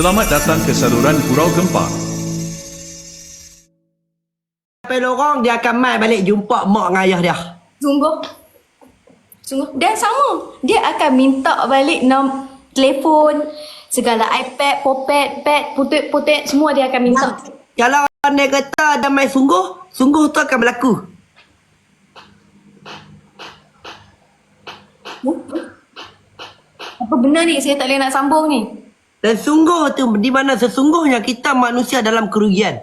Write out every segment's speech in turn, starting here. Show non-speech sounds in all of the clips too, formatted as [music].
Selamat datang ke saluran Gurau Gempa. Sampai lorong dia akan mai balik jumpa mak dengan ayah dia. Sungguh. Sungguh. Dan sama. Dia akan minta balik nom telefon, segala iPad, popet, pad, putet-putet, semua dia akan minta. Kalau dia kata dia mai sungguh, sungguh tu akan berlaku. Apa benar ni saya tak boleh nak sambung ni? Dan sungguh tu di mana sesungguhnya kita manusia dalam kerugian.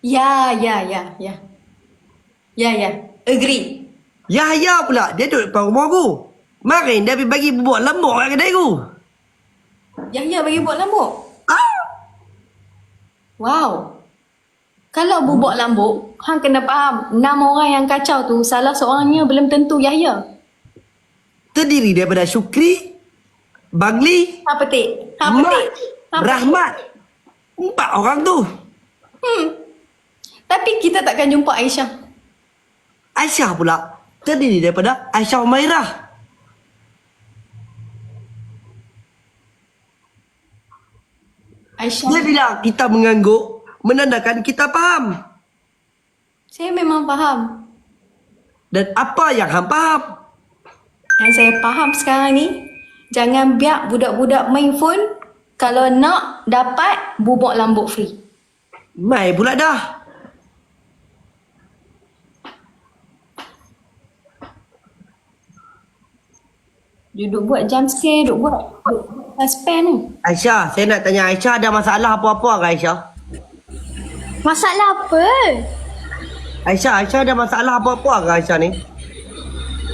Ya, ya, ya, ya. Ya, ya. Agree. Yahya pula, dia duduk depan rumah aku. Marin dia pergi bagi bubuk lembut kat kedai aku. Yahya bagi buat lambuk. Ah! Wow. Kalau bubuk lambuk, hang kena faham, enam orang yang kacau tu, salah seorangnya belum tentu Yahya. Terdiri daripada Syukri, Bagli, Ha petik. Ha Mat, petik. Ha petik. Rahmat. Empat orang tu. Hmm. Tapi kita takkan jumpa Aisyah. Aisyah pula terdiri daripada Aisyah Umairah. Aisyah. Dia bilang kita mengangguk menandakan kita faham. Saya memang faham. Dan apa yang hang faham? Yang saya faham sekarang ni, jangan biar budak-budak main phone kalau nak dapat bubuk lambuk free. Mai pula dah. Duduk buat jump scare, duduk buat, duduk buat suspend tu. Aisyah, saya nak tanya Aisyah ada masalah apa-apa ke Aisyah? Masalah apa? Aisyah, Aisyah ada masalah apa-apa ke Aisyah ni?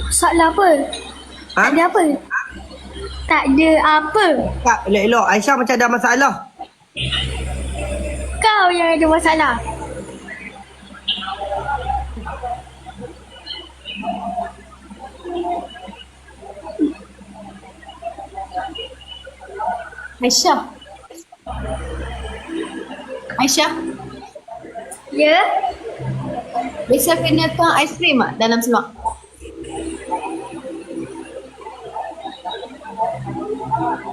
Masalah apa? Ha? Ada apa? Tak ada apa? Tak, elok-elok. Aisyah macam ada masalah. Kau yang ada masalah. Aisyah. Aisyah, Ya? biasa kena tuang aiskrim tak dalam seluar?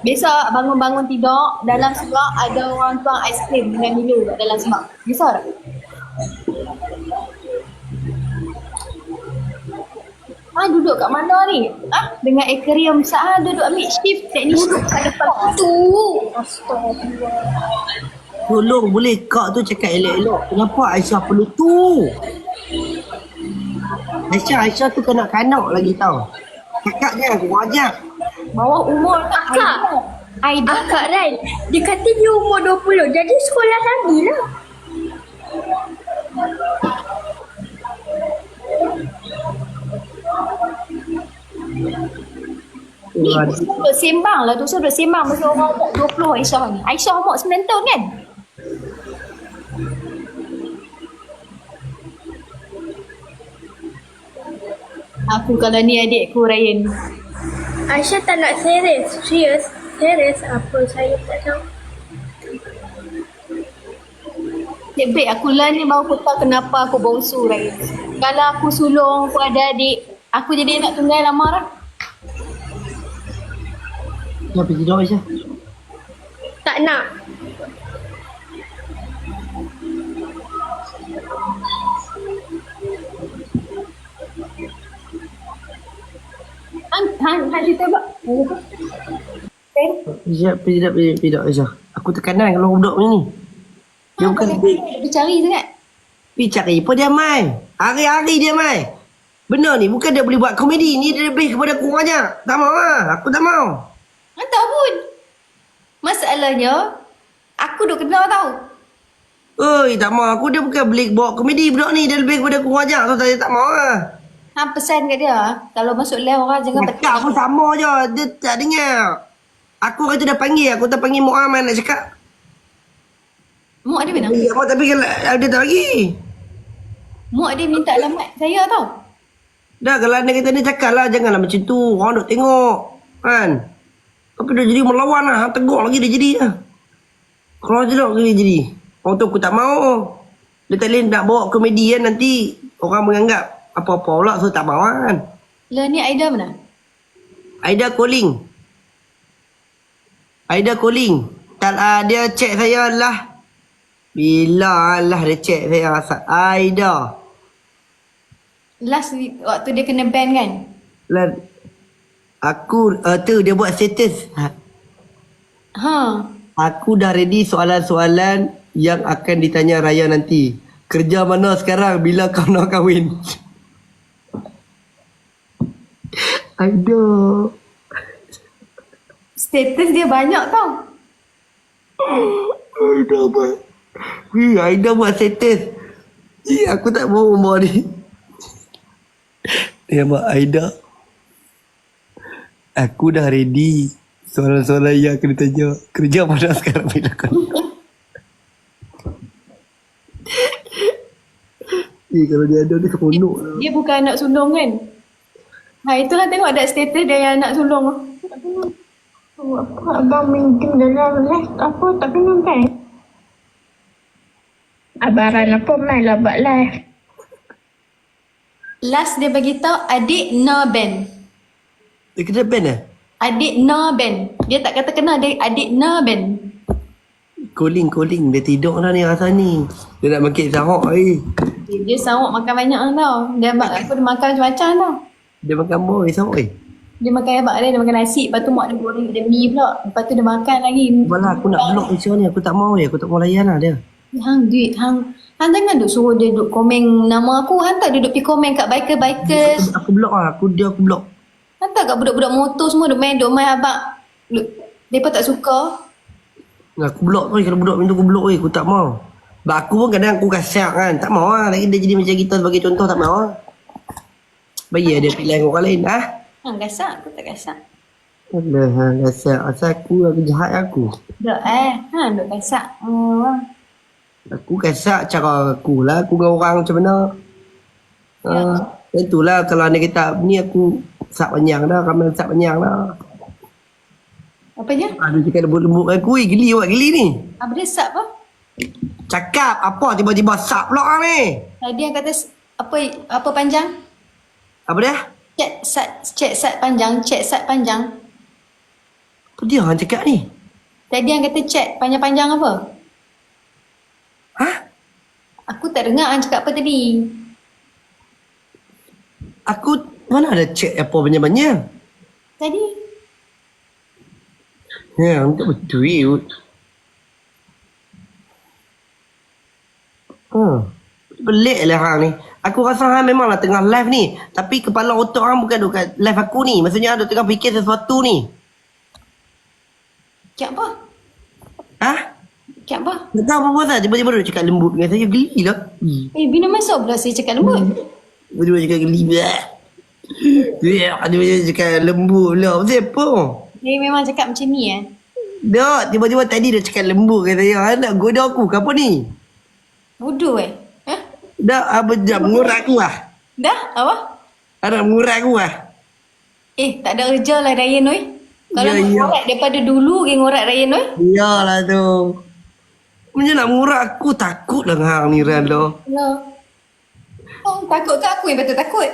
Besok bangun-bangun tidur dalam seluar ada orang tuang aiskrim dengan Milo kat dalam seluar. Bisa tak? Ah duduk kat mana ni? Ah dengan aquarium besar ah, duduk ambil shift teknisi duduk kat depan tu. Tolong boleh kak tu cakap elok-elok. Kenapa Aisyah perlu tu? Aisyah, Aisyah tu kanak-kanak lagi tau. Kakaknya aku ajak. Bawah umur Akak. Aida. Akak Rai, dia kata dia umur 20. Jadi sekolah lagi lah. Ni duduk sembang lah. Tu Saya duduk sembang. Pasal orang umur 20 Aisyah ni. Aisyah umur 9 tahun kan? Aku kalau ni adikku Ryan Aisyah tak nak serius. Serius? Serius apa saya tak tahu. Cik Bek aku lah ni baru aku tahu kenapa aku bongsu Ryan Kalau aku sulung aku ada adik Aku jadi anak tunggal lama lah pergi tidur Aisyah. Tak nak. Han, han, cerita apa? Tidur, pergi pergi tidur Aisyah. Aku tekanan kalau budak ni. Dia bukan pergi, dia cari sangat pergi cari apa dia mai. Hari-hari dia mai. Benda ni bukan dia boleh buat komedi. Ni dia lebih kepada kurang aja. Tak mau lah. Aku tak mau. Han tahu pun. Masalahnya, aku duk kenal tau. Oi, tak mau. Aku dia bukan boleh bawa komedi budak ni. Dia lebih kepada aja. Tu saya tak mau lah. Han pesan kat dia, kalau masuk live orang jangan petik. Cakap pun sama je. Dia tak dengar. Aku kata dah panggil. Aku tak panggil Mak Aman nak cakap. Mak dia mana? Ya, tapi kalau dia tak bagi. Mak dia minta alamat saya tau. Dah kalau dia kata dia cakap lah. Janganlah macam tu. Orang duk tengok. Kan? Tapi dia jadi melawan lah. Hang Tegur lagi dia jadi lah. Kalau jelok lagi dia jadi. Orang tu aku tak mau. Dia tak boleh nak bawa komedi kan nanti. Orang menganggap apa-apa pula. So tak mau kan. Lah ni Aida mana? Aida calling. Aida calling. Tak uh, dia check saya lah. Bila lah dia check saya asal Aida. Last waktu dia kena ban kan? Lah aku uh, tu dia buat status. Ha, Ha. Aku dah ready soalan-soalan yang akan ditanya Raya nanti. Kerja mana sekarang bila kau nak kahwin? Aida. Status dia banyak tau. Aida buat. Wih, Aida buat status. Eh, aku tak mau umur ni. Dia buat Aida. Aku dah ready. Soalan-soalan yang akan ditanya. Kerja mana sekarang bila kau Eh, kalau dia ada, dia seronok lah. Dia bukan anak sulung kan? Ha, itulah tengok ada status dia yang anak sulung. Apa abang minjem dalam live apa tak kena kan? Abaran apa mai lah buat live. Last dia bagi tahu adik na ban. Dia kena ban eh? Adik na ban. Dia tak kata kena dia adik na ban. Calling, calling. Dia tidur dah ni rasa ni. Dia nak makin sahok eh. Dia, dia sawak makan banyak lah tau. Dia [laughs] aku dia makan macam-macam tau. Dia makan boy, sahok eh. Dia makan abang dia, dia makan nasi. Lepas tu mak dia goreng dia mie pula. Lepas tu dia makan lagi. Malah aku nak block macam ni. Aku tak mau dia. Aku tak mau layan lah dia. Hang duit, hang. Hang jangan duk suruh dia duk komen nama aku. Hang tak dia duk pergi komen kat biker-bikers. Aku, aku block lah. Aku dia aku block. Hantar kat budak-budak motor semua duk main, duk main abang. Duk, mereka tak suka. Aku block tu. Kalau budak minta aku block eh. Aku tak mau. Sebab aku pun kadang aku kasar kan. Tak mau lah. Lagi dia jadi macam kita sebagai contoh tak mau lah. Bagi dia pilihan orang lain. Ah. Hang gasak, aku tak gasak. Alah, ha, kasar. Asal aku aku jahat aku. Duk eh, hang duk gasak. Hmm. Aku kasar cara aku lah. Aku dengan orang macam mana. Ya. Uh, itulah kalau ni kita ni aku sak panjang dah. Ramai sak panjang dah. Apa dia? Ada cakap lembut-lembut dengan aku. Eh, geli awak geli ni. Apa dia sap apa? Cakap apa tiba-tiba sak pula lah ni. Tadi yang kata apa apa panjang? Apa dia? Cek sat cek sat panjang, cek sat panjang. Apa dia yang cakap ni? Tadi yang kata cek panjang-panjang apa? Hah? Aku tak dengar hang cakap apa tadi. Aku mana ada cek apa banyak-banyak. Tadi Ya, untuk betul. Hmm. Pelik lah hang ni. Aku rasa hang memanglah tengah live ni. Tapi kepala otak hang bukan duduk kat live aku ni. Maksudnya ada tengah fikir sesuatu ni. Cek apa? Ha? Cek apa? Tak tahu apa pasal. Tiba-tiba duduk cakap lembut dengan saya. Geli lah. Eh, bila masuk pula saya cakap lembut? Tiba-tiba cakap geli. Bleh. Bleh. Tiba-tiba cakap lembut. Pasal apa? Dia memang cakap macam ni eh. Tak, tiba-tiba tadi dia cakap lembut dengan saya. Nak goda aku ke apa ni? Bodoh eh. Dah, apa dah mengurat aku lah. Dah? Apa? Ada mengurat aku lah. Eh, tak ada kerja lah Ryan oi. Kalau Ya, nak ya. daripada dulu ke ngorat Ryan oi. Iyalah tu. Macam nak mengurat aku takut lah dengan hang ni Ran tu. Hello. Oh, takut ke aku yang betul takut?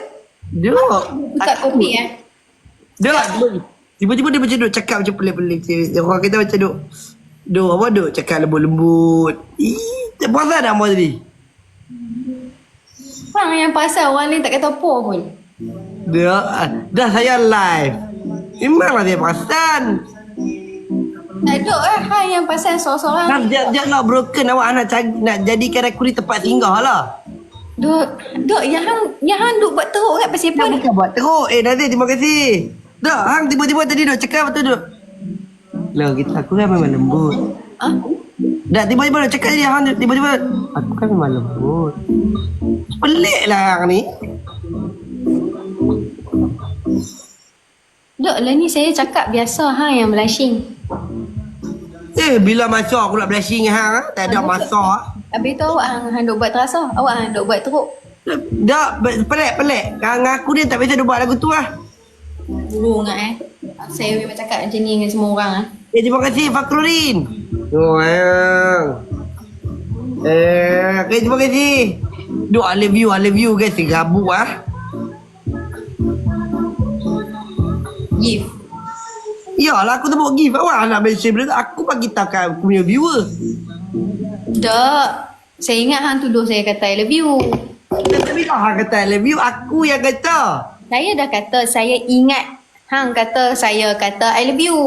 Dia. Buka kopi eh. Dia. Tiba-tiba dia macam duk cakap macam pelik-pelik. je. Orang kita macam duk. Duk apa duk cakap lembut-lembut. Ih, tak puasa dah mau tadi. Hang yang pasal orang lain tak kata apa pun. Dia. ah, Dah saya live. Memanglah dia perasan. Tak ada eh. Hang yang pasal seorang-seorang. Kan janganlah broken awak nak cari, nak jadikan aku ni tempat singgah lah. Duk, duk yang hang, yang hang duk buat teruk kat pasal apa Dia ni? bukan buat teruk. Eh Nazir terima kasih. Dah, hang tiba-tiba tadi duk cakap betul duk. Lah kita aku kan memang lembut. Ah, Dah tiba-tiba duk cakap dia hang tiba-tiba aku kan memang lembut. Pelik lah hang ni. duk lah ni saya cakap biasa hang yang blushing. Eh bila masa aku nak blushing hang ah? tak ada masa. ah. Habis tu awak hang, hang buat terasa. Awak hang buat teruk. Dah pelik-pelik. Hang aku ni tak biasa duk buat lagu tu lah. Dulu ingat eh. Saya memang cakap macam ni dengan semua orang eh. Eh terima kasih Fakrudin. Oh. Eh, okay, terima kasih. Duk I love you, I love you guys. Gabuk ah. Gift. Yalah aku tebuk gift awak nak mention benda tu. Aku bagi tahu kat aku punya viewer. Tak. Saya ingat hang tuduh saya kata I love you. Tapi kau hang kata I love you, aku yang kata. Saya dah kata saya ingat hang kata saya kata I love you.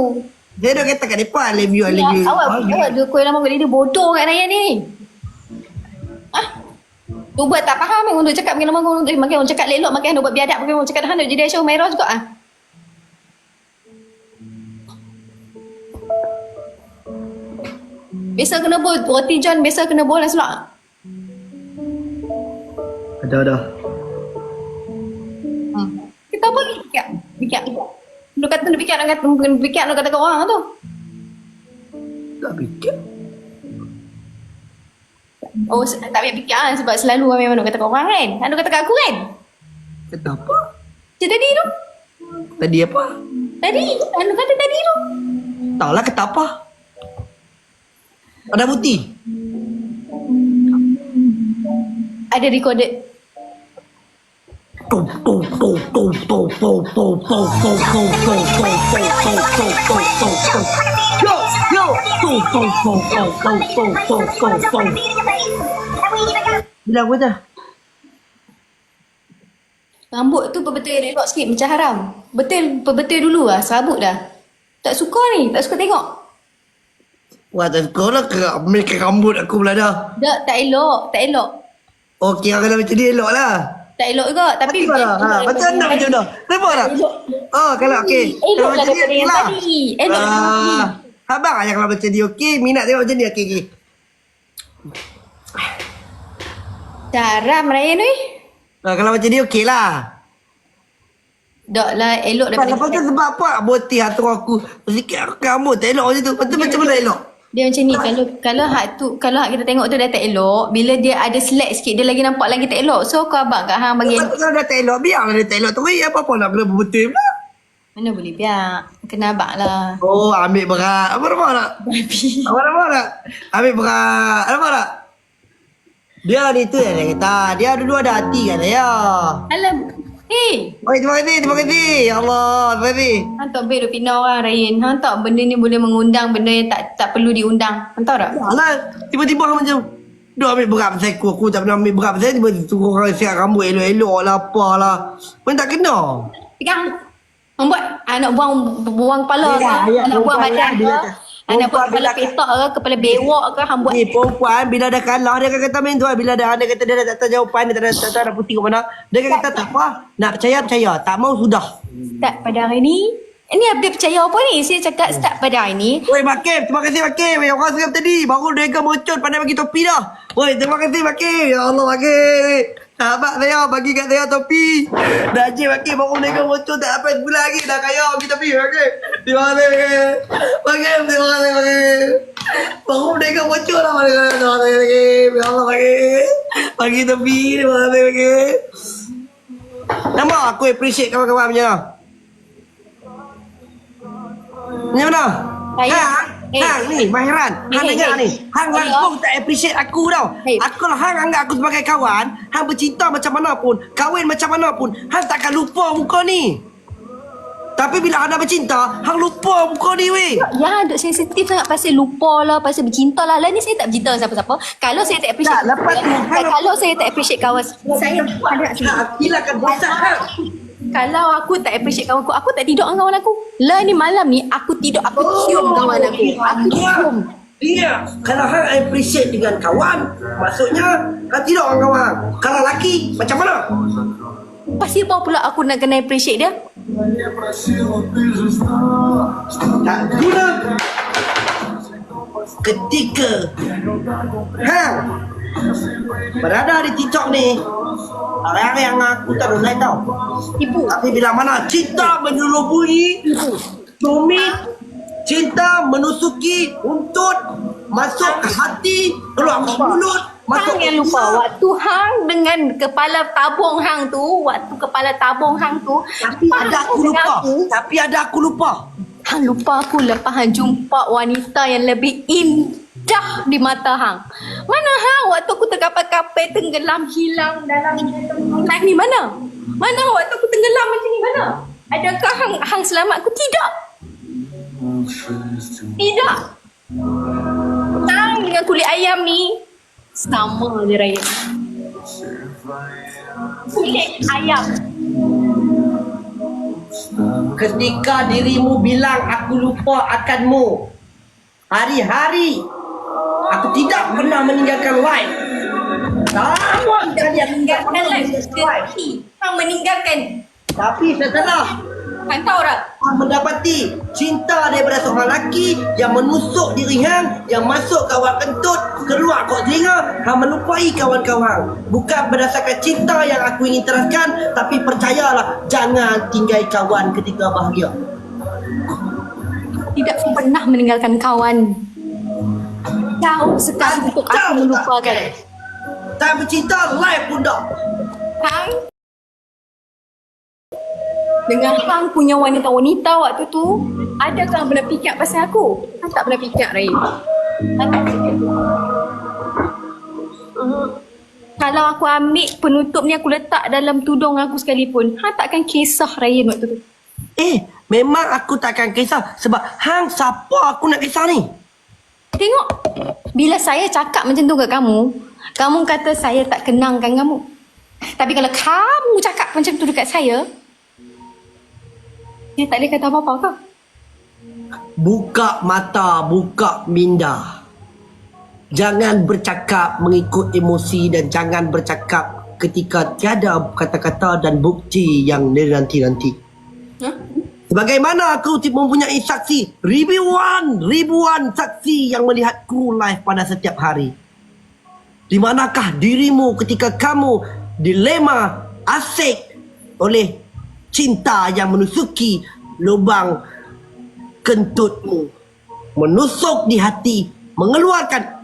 Dia dah kata kat depan I love you, I love you. Ya, awak awak dua kuih lama kali dia bodoh kat Naya ni. Ah. Tu buat tak faham yang untuk cakap makin lama orang makin orang cakap lelok makin orang buat biadab makin orang cakap dah nak jadi Aisyah Humairah juga ah. Biasa kena bol, roti john biasa kena bol lah selak. Ada, ada. Hmm. Kita apa ni? Fikir. Fikir. Lu kata nak fikir nak kata nak fikir nak kata kat orang tu. Tak fikir. Oh, tak payah fikir lah sebab selalu orang memang nak kata kat orang kan? Nak kata kat aku kan? Kata apa? Macam tadi tu? Tadi apa? Tadi? Nak kata tadi tu? Tak lah, kata apa? Ada bukti? Ada recorded. Yo, yo, bila aku dah? Rambut tu betul elok sikit macam haram. Betul betul dulu lah, serabut dah. Tak suka ni, tak suka tengok. Wah, tak suka lah ke make rambut aku pula dah. Tak, tak elok, tak elok. Okey, kalau macam ni elok lah. Tak elok juga, tapi... Tapi lah, ha, macam mana macam dah? Nampak tak? Elok. Oh, kalau okey. Elok lah daripada yang lah. tadi. Elok lah tadi. Ah, Abang aja kalau macam ni okey, minat tengok macam ni okey okey. Cara meraya ni. Ah, kalau macam ni okey lah. Tak lah, elok daripada... lepas tu sebab apa boti hati aku sikit rambut tak elok macam tu. Lepas tu macam mana elok? Dia macam ni, kalau kalau hak tu, kalau hak kita tengok tu dah tak elok, bila dia ada slack sikit, dia lagi nampak lagi tak elok. So, kau abang kat hang bagi Lepas tu kalau dah tak elok, biarlah dia tak elok tu. Eh, apa-apa nak kena berbeti pula. Mana boleh biar. Kena abang lah. Oh, ambil berat. Apa nama nak? Apa nama nak? Ambil berat. Apa nak? Dia ni tu yang dia kata. Dia dulu ada hati kan saya. Alam. Eh, Oh, terima kasih, terima kasih. Ya Allah, terima kasih. hang tak baik duk fitnah orang Ryan. Hang tak benda ni boleh mengundang benda yang tak tak perlu diundang. Hang tahu tak? Alah, tiba-tiba orang macam Duk ambil berat pasal aku, aku tak pernah ambil berat pasal Tiba-tiba suruh orang siap rambut elok-elok lah, apalah Pun tak kena Pegang. Hang buat anak buang buang kepala ke? Anak buang badan lah, ke? Anak kepala bila- petak ke? Kepala bewok ke? Hang buat Ni perempuan bila dah kalah dia akan kata main tu lah. Bila dah ada kata dia dah tak tahu jawapan dia tak ada tak tahu nak putih ke mana Dia akan kata tak apa Nak percaya percaya Tak mau sudah start pada hari ni. Ini update percaya apa ni? Saya cakap start pada hari ni. Woi Makim Terima kasih Makim Yang orang seram tadi Baru dia akan Pandai bagi topi dah Woi terima kasih Makim Ya Allah Makim Sahabat saya bagi kat saya topi. Dah je pakai baru mereka muncul tak apa sebulan lagi. Dah kaya pergi topi. Okay. Terima kasih. Terima kasih. Terima kasih. Baru mereka muncul lah. Baru mereka dah lah. Terima kasih. Terima kasih. Terima kasih. Bagi topi. Terima kasih. Terima kasih. Nampak aku appreciate kawan-kawan punya. Ni mana? Saya. Ha? Eh. hang ni, Mahiran. Hang Eh, dengar eh, ni. Hang Eh, langsung tak appreciate aku tau. Eh. Aku kalau hang anggap aku sebagai kawan, hang bercinta macam mana pun, kahwin macam mana pun, hang takkan lupa muka ni. Tapi bila hang dah bercinta, hang lupa muka ni weh. Ya, duk sensitif sangat pasal lupa lah, pasal bercinta lah. Lah ni saya tak bercinta siapa-siapa. Kalau saya tak appreciate... Tak, lepas tu, Kalau saya tak appreciate kawan... Saya ada sini. Hang hilangkan dosa hang. Kalau aku tak appreciate kawan aku, aku tak tidur dengan kawan aku. Lah ni malam ni, aku tidur, aku cium kawan aku. Aku cium. Dia, kalau hang appreciate dengan kawan, maksudnya hang tidak dengan kawan. Kalau laki, macam mana? Pasti apa pula aku nak kena appreciate dia? Tak guna ketika hang berada di TikTok ni. Hari-hari yang aku tak naik tau. Ibu. tapi bila mana cinta menyelubungi suami cinta menusuki untuk masuk ke hati keluar ke mulut masuk Hang yang lupa waktu hang dengan kepala tabung hang tu, waktu kepala tabung hang tu, tapi ada aku lupa. aku, tapi ada aku lupa. Hang lupa aku lepas hang jumpa wanita yang lebih indah di mata hang. Mana hang waktu aku terkapai-kapai tenggelam hilang dalam live ni mana? Mana waktu aku tenggelam macam ni mana? Adakah hang hang selamat aku? Tidak. Tidak. Tang dengan kulit ayam ni sama je raya. Kulit ayam. Ketika dirimu bilang aku lupa akanmu Hari-hari Aku tidak pernah meninggalkan live Sama sekali aku tidak Meninggalkan pernah live. meninggalkan Tang meninggalkan. Tapi setelah tahu tak? Hang mendapati cinta daripada seorang lelaki yang menusuk diri hang, yang masuk kawan kentut, keluar kok telinga, hang melupai kawan-kawan. Bukan berdasarkan cinta yang aku ingin teraskan, tapi percayalah, jangan tinggal kawan ketika bahagia. Tidak pernah meninggalkan kawan. Jauh sekali. Untuk aku melupakan. Tak bercinta, live pun tak. Hang dengan Hang punya wanita-wanita waktu tu? Adakah Hang pernah fikir pasal aku? Hang tak pernah fikir Ray. Hang tak fikir Kalau aku ambil penutup ni aku letak dalam tudung aku sekalipun. Hang takkan kisah Ryan waktu tu? Eh, memang aku takkan kisah sebab hang siapa aku nak kisah ni? Tengok Bila saya cakap macam tu kat kamu Kamu kata saya tak kenangkan kamu Tapi kalau kamu cakap macam tu dekat saya Saya tak boleh kata apa-apa kau Buka mata, buka minda. Jangan bercakap mengikut emosi dan jangan bercakap ketika tiada kata-kata dan bukti yang nanti-nanti. Huh? Sebagaimana aku mempunyai saksi ribuan, ribuan saksi yang melihat kru live pada setiap hari. Di manakah dirimu ketika kamu dilema asik oleh cinta yang menusuki lubang kentutmu. Menusuk di hati, mengeluarkan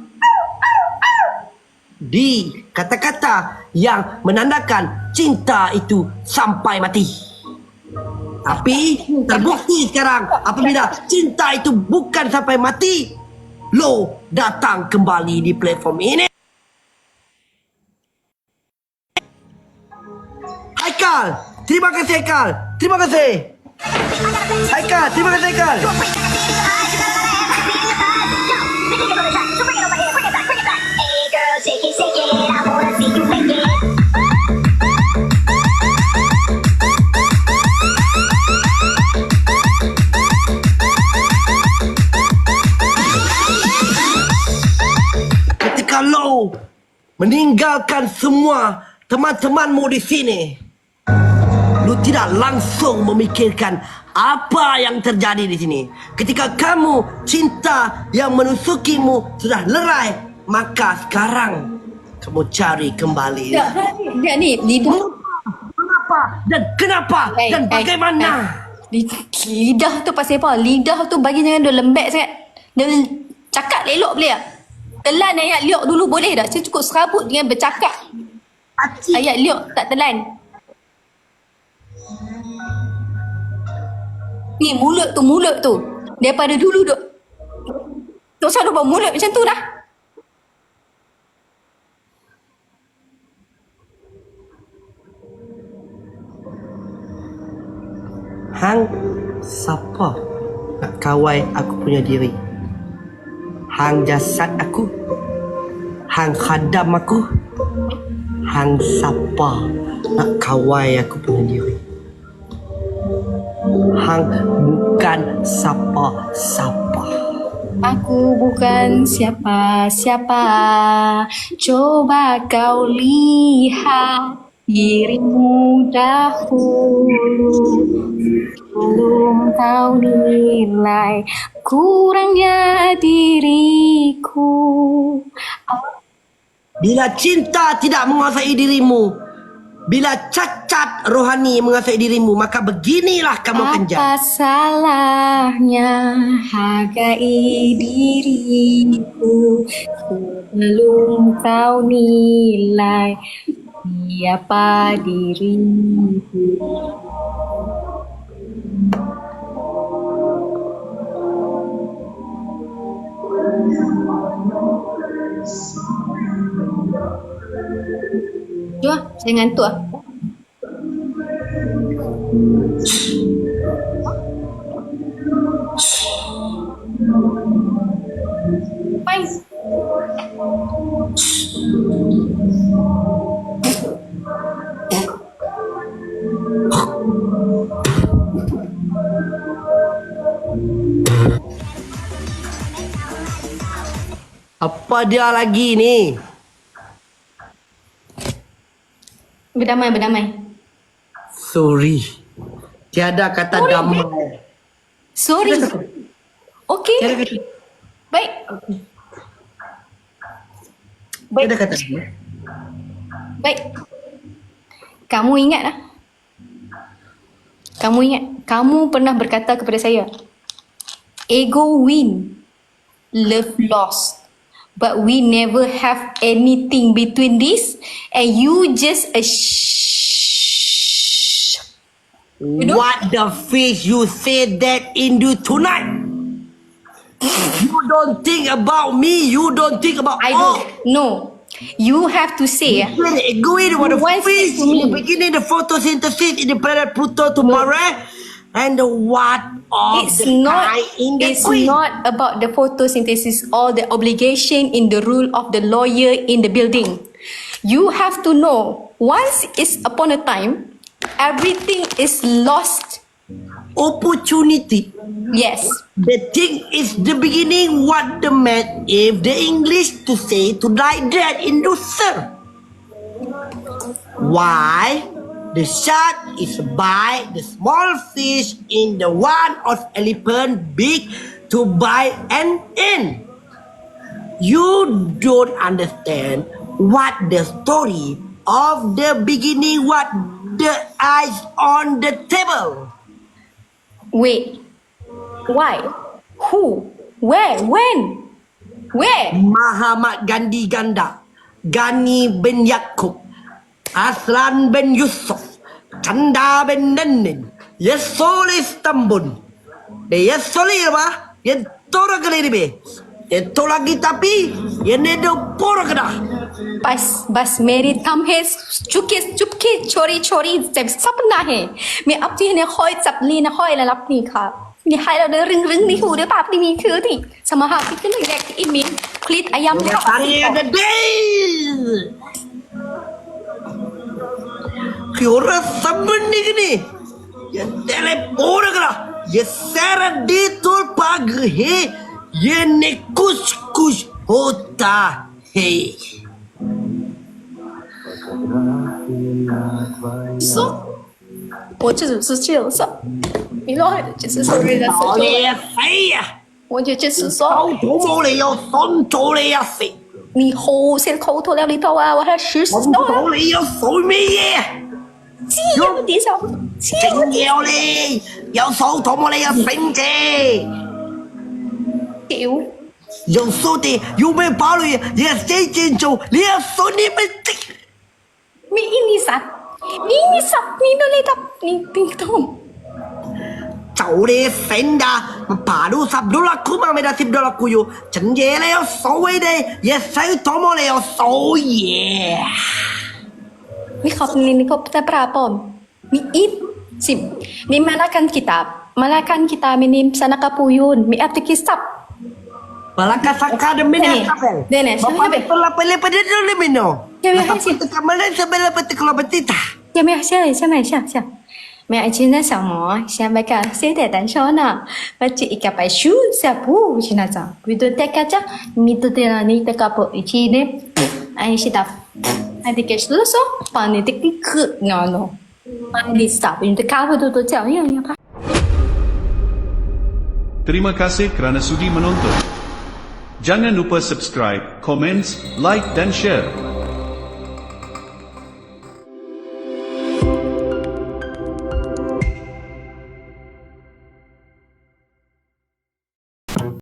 di kata-kata yang menandakan cinta itu sampai mati. Tapi terbukti sekarang apabila cinta itu bukan sampai mati, lo datang kembali di platform ini. Haikal, terima kasih Haikal. Terima kasih. Haikal, terima kasih Haikal. Shake it, shake it. Meninggalkan semua teman-temanmu di sini, lo tidak langsung memikirkan apa yang terjadi di sini. Ketika kamu cinta yang menusukimu sudah lerai, maka sekarang kamu cari kembali. Tak, dia ni lidah Mengapa dan kenapa Eh, dan eh, bagaimana? eh. Lid- Lidah tu pasal apa? Lidah tu bagi jangan dia lembek sangat. Dia cakap elok boleh tak? Telan ayat liok dulu boleh tak? Saya cukup serabut dengan bercakap. Acik. Ayat liok tak telan. Ni mulut tu, mulut tu. Daripada dulu duk. Tak usah duk buat mulut macam tu lah. Hang siapa nak kawai aku punya diri? Hang jasad aku? Hang khadam aku? Hang siapa nak kawai aku punya diri? Hang bukan siapa-siapa. Aku bukan siapa-siapa Coba kau lihat dirimu dahulu Belum kau nilai kurangnya diriku Bila cinta tidak menguasai dirimu, bila cacat rohani menguasai dirimu, maka beginilah kamu kenjam. Apa salahnya hargai diriku Sebelum kau nilai siapa diriku Jom, saya ngantuk ah. Apa dia lagi ni? Berdamai, berdamai. Sorry. Tiada kata Sorry, damai. Sorry. Tiada kata, Baik. tiada kata damai. Baik. Kamu ingat lah. Kamu ingat. Kamu pernah berkata kepada saya. Ego win. Love lost. But we never have anything between this. And you just a shh. You know? What the fish you say that into tonight? you don't think about me. You don't think about I all. don't. No. You have to say. Go in with the fish in the beginning, the photosynthesis in the planet Pluto to Mars, eh? And what of It's the not. sky in the It's queen. not about the photosynthesis or the obligation in the rule of the lawyer in the building. You have to know. Once is upon a time, everything is lost. opportunity. Yes. The thing is the beginning what the man, if the English to say to like that in the sir. Why? The shark is by the small fish in the one of elephant big to buy and in. You don't understand what the story of the beginning what the eyes on the table. Wait. Why? Who? Where? When? Where? Muhammad Gandhi Ganda, Gani bin Yaakob, Aslan bin Yusuf, Canda bin Nenin, Yesoli Stambun. Di Yesoli apa? Yang tora kali ini. Itu lagi tapi yang nedo porak dah. बस बस मेरी दम है चुके चुपके छोरी छोरी सपना है मैं अपनी ने खोई सपनी ने खोई लन अपनी खा 你还有那扔扔的虎的爸爸你特地什么哈？一个那个一名，click 哎呀，没有。pure sambandikini entele poragala ye sara de tol pag he ye ne kuch kuch hota he so 我这只是这样上，你老海的这只手臂在手。你飞呀！我就这只手。口吐冇理由，心做你一食。你好，先口吐了你到啊，我还十手。心做你一手咩嘢？io ti so sì signore io sono Tomole a Fente io io so te io mi parlo io sei cincio io sono di me mi inisa mi inisa mi non le tap ni pintom เจ้าเรเซนดามันป่าดูสับดูละคุมาไม่ได้สิบดอลลาร์กูอยู่ฉันเย่แล้วโซเวเดย์เยสไซโทโมเลโอโซเย่ we have helicopter prapon. Mi it sim. Ni malakan kitab. Malakan kita minim sana kapuyun. Mi atikisap. Malaka saka de mina kapel. Dene, sana be. Pala pele pada de le mino. Ya mi hasi. Kamala sebele pete kalau betita. Ya mi hasi, sia mi sia sia. Mi aji na sa mo, sia ba ka se de dan sho na. Ba chi ika pa shu sia pu chi na cha. Wi do te ka cha, mi to te na ni te ka po chi ne. Ai shi ta. Nanti cash dulu lah, so Pani tiki ke ngano Pani stop in the cover tu pa Terima kasih kerana sudi menonton. Jangan lupa subscribe, comments, like dan share.